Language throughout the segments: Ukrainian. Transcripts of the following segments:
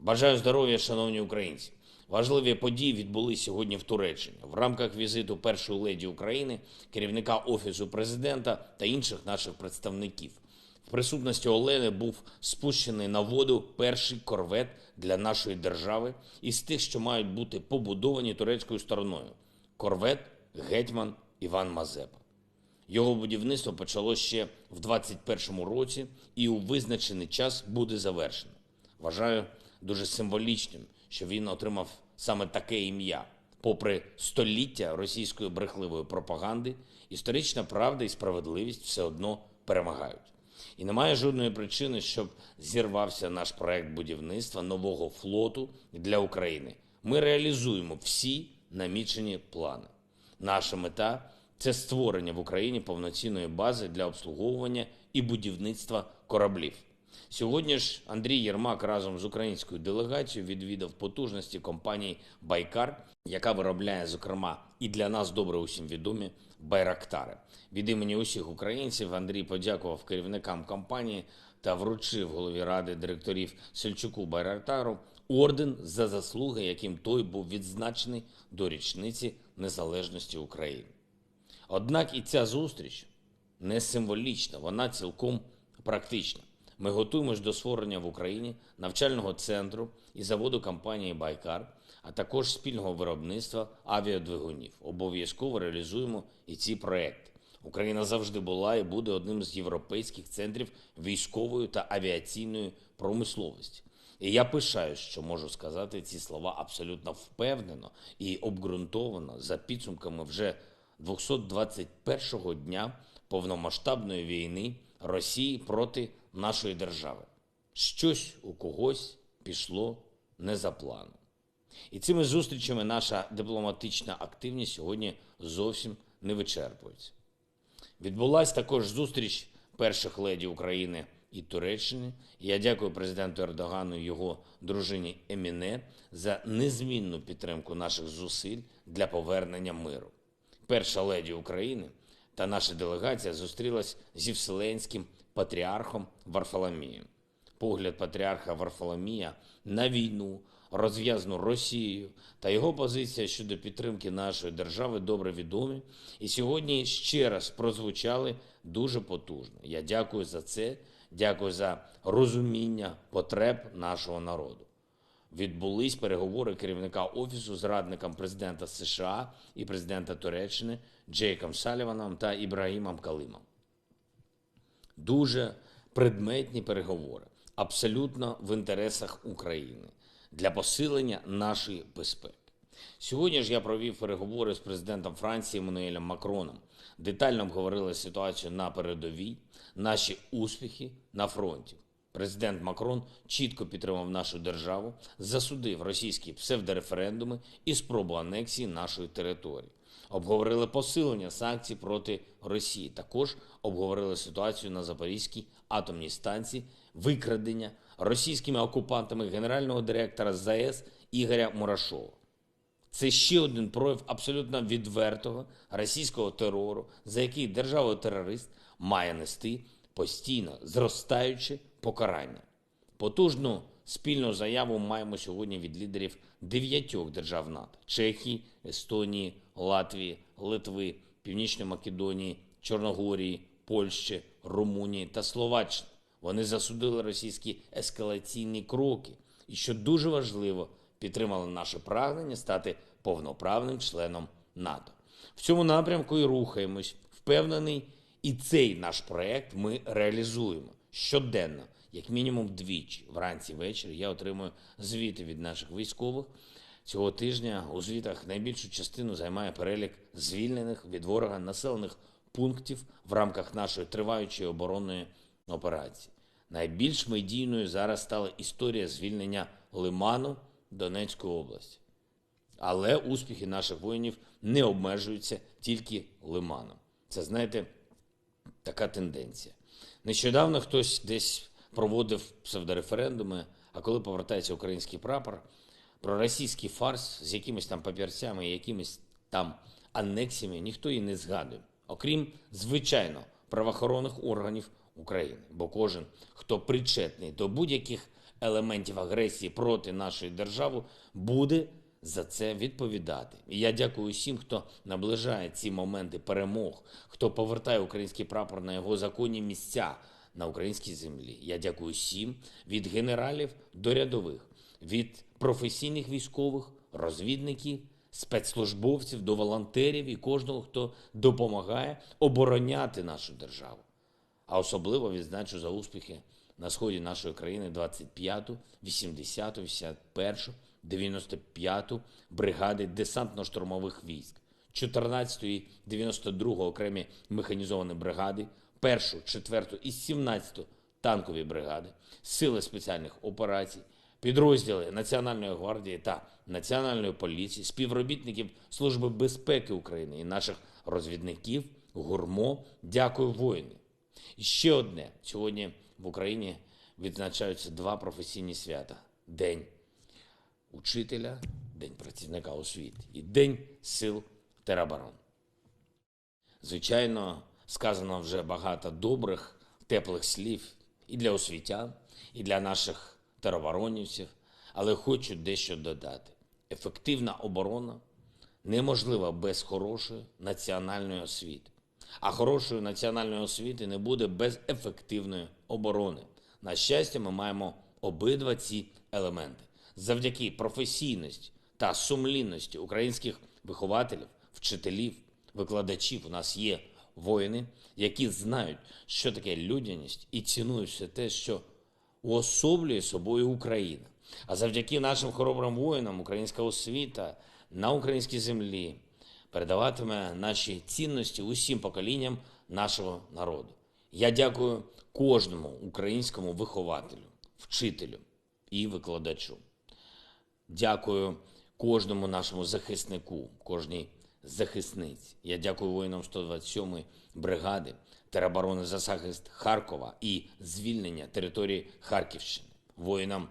Бажаю здоров'я, шановні українці. Важливі події відбулись сьогодні в Туреччині в рамках візиту першої леді України, керівника офісу президента та інших наших представників. В присутності Олени був спущений на воду перший корвет для нашої держави із тих, що мають бути побудовані турецькою стороною. Корвет гетьман Іван Мазепа. Його будівництво почало ще в 21-му році і у визначений час буде завершено. Вважаю дуже символічним, що він отримав саме таке ім'я. Попри століття російської брехливої пропаганди, історична правда і справедливість все одно перемагають. І немає жодної причини, щоб зірвався наш проект будівництва нового флоту для України. Ми реалізуємо всі намічені плани. Наша мета це створення в Україні повноцінної бази для обслуговування і будівництва кораблів. Сьогодні ж Андрій Єрмак разом з українською делегацією відвідав потужності компанії Байкар, яка виробляє, зокрема, і для нас добре усім відомі байрактари. Від імені усіх українців Андрій подякував керівникам компанії та вручив голові ради директорів Сельчуку Байрактару орден за заслуги, яким той був відзначений до річниці незалежності України. Однак і ця зустріч не символічна, вона цілком практична. Ми готуємось до створення в Україні навчального центру і заводу компанії Байкар, а також спільного виробництва авіадвигунів. Обов'язково реалізуємо і ці проекти. Україна завжди була і буде одним з європейських центрів військової та авіаційної промисловості. І я пишаюсь, що можу сказати ці слова абсолютно впевнено і обґрунтовано за підсумками вже 221-го дня повномасштабної війни Росії проти нашої держави. Щось у когось пішло не за планом. І цими зустрічами наша дипломатична активність сьогодні зовсім не вичерпується. Відбулася також зустріч перших леді України і Туреччини. Я дякую президенту Ердогану і його дружині Еміне за незмінну підтримку наших зусиль для повернення миру. Перша леді України та наша делегація зустрілась зі Вселенським патріархом Варфоломієм. Погляд патріарха Варфоломія на війну, розв'язану Росією та його позиція щодо підтримки нашої держави добре відомі. І сьогодні ще раз прозвучали дуже потужно. Я дякую за це, дякую за розуміння потреб нашого народу. Відбулись переговори керівника офісу з радником президента США і президента Туреччини Джейком Саліваном та Ібрагімом Калимом. Дуже предметні переговори, абсолютно в інтересах України для посилення нашої безпеки. Сьогодні ж я провів переговори з президентом Франції Еммануелем Макроном. Детально обговорили ситуацію на передовій, наші успіхи на фронті. Президент Макрон чітко підтримав нашу державу, засудив російські псевдореферендуми і спробу анексії нашої території. Обговорили посилення санкцій проти Росії. Також обговорили ситуацію на Запорізькій атомній станції, викрадення російськими окупантами генерального директора ЗАЕС Ігоря Мурашова. Це ще один прояв абсолютно відвертого російського терору, за який держава-терорист має нести постійно зростаюче покарання. Потужну спільну заяву маємо сьогодні від лідерів дев'ятьох держав НАТО: Чехії, Естонії, Латвії, Литви, Північної Македонії, Чорногорії, Польщі, Румунії та Словаччини. Вони засудили російські ескалаційні кроки і, що дуже важливо, підтримали наше прагнення стати повноправним членом НАТО. В цьому напрямку і рухаємось. Впевнений, і цей наш проект ми реалізуємо щоденно, як мінімум двічі. Вранці ввечері я отримую звіти від наших військових. Цього тижня у звітах найбільшу частину займає перелік звільнених від ворога населених пунктів в рамках нашої триваючої оборонної операції. Найбільш медійною зараз стала історія звільнення Лиману Донецької області. Але успіхи наших воїнів не обмежуються тільки Лиманом. Це, знаєте, така тенденція. Нещодавно хтось десь проводив псевдореферендуми, а коли повертається український прапор, про російський фарс з якимись там папірцями якимись там анексіями ніхто і не згадує, окрім, звичайно, правоохоронних органів України. Бо кожен, хто причетний до будь-яких елементів агресії проти нашої держави, буде за це відповідати. І я дякую всім, хто наближає ці моменти перемог, хто повертає український прапор на його законні місця на українській землі. Я дякую всім від генералів до рядових, від професійних військових, розвідників, спецслужбовців до волонтерів і кожного, хто допомагає обороняти нашу державу. А особливо відзначу за успіхи на сході нашої країни 25-ту, 80-ту, 81-ту, 95-ту бригади десантно-штурмових військ, 14-ту і 92-го окремі механізовані бригади, 1-шу, 4-ту і 17-ту танкові бригади, сили спеціальних операцій, підрозділи Національної гвардії та Національної поліції, співробітників Служби безпеки України і наших розвідників, гурмо. Дякую, воїни. І ще одне. Сьогодні в Україні відзначаються два професійні свята: День учителя, День працівника освіти і День сил тероборон. Звичайно, сказано вже багато добрих, теплих слів і для освітян, і для наших тероборонівців, але хочу дещо додати. Ефективна оборона неможлива без хорошої національної освіти. А хорошої національної освіти не буде без ефективної оборони. На щастя, ми маємо обидва ці елементи. Завдяки професійності та сумлінності українських вихователів, вчителів, викладачів у нас є воїни, які знають, що таке людяність і цінують все те, що уособлює собою Україна. А завдяки нашим хоробрим воїнам українська освіта на українській землі передаватиме наші цінності усім поколінням нашого народу. Я дякую кожному українському вихователю, вчителю і викладачу. Дякую кожному нашому захиснику, кожній захисниці. Я дякую воїнам 127-ї бригади тероборони за захист Харкова і звільнення території Харківщини, воїнам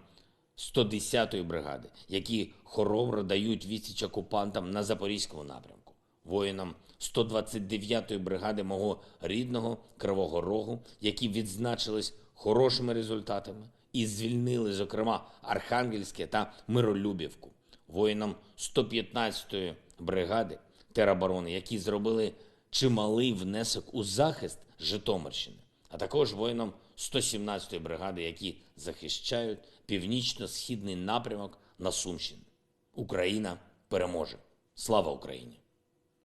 110-ї бригади, які хоробро дають відсіч окупантам на Запорізькому напрямку, воїнам 129-ї бригади мого рідного Кривого Рогу, які відзначились хорошими результатами і звільнили, зокрема, Архангельське та Миролюбівку, воїнам 115-ї бригади тероборони, які зробили чималий внесок у захист Житомирщини, а також воїнам 117-ї бригади, які захищають північно-східний напрямок на Сумщині. Україна переможе. Слава Україні!